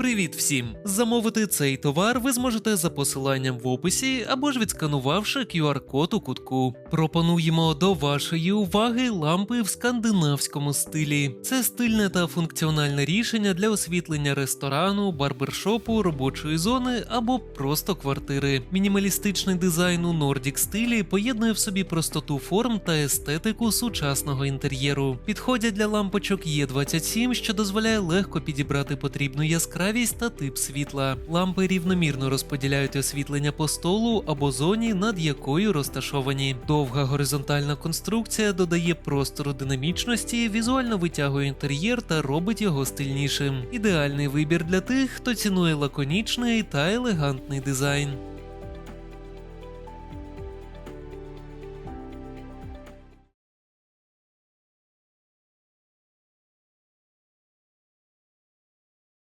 Привіт всім! Замовити цей товар ви зможете за посиланням в описі або ж відсканувавши QR-код у кутку. Пропонуємо до вашої уваги лампи в скандинавському стилі. Це стильне та функціональне рішення для освітлення ресторану, барбершопу, робочої зони або просто квартири. Мінімалістичний дизайн у Nordic стилі поєднує в собі простоту форм та естетику сучасного інтер'єру. Підходять для лампочок Є27, що дозволяє легко підібрати потрібну яскравість та тип світла. Лампи рівномірно розподіляють освітлення по столу або зоні, над якою розташовані. Довга горизонтальна конструкція додає простору динамічності, візуально витягує інтер'єр та робить його стильнішим. Ідеальний вибір для тих, хто цінує лаконічний та елегантний дизайн.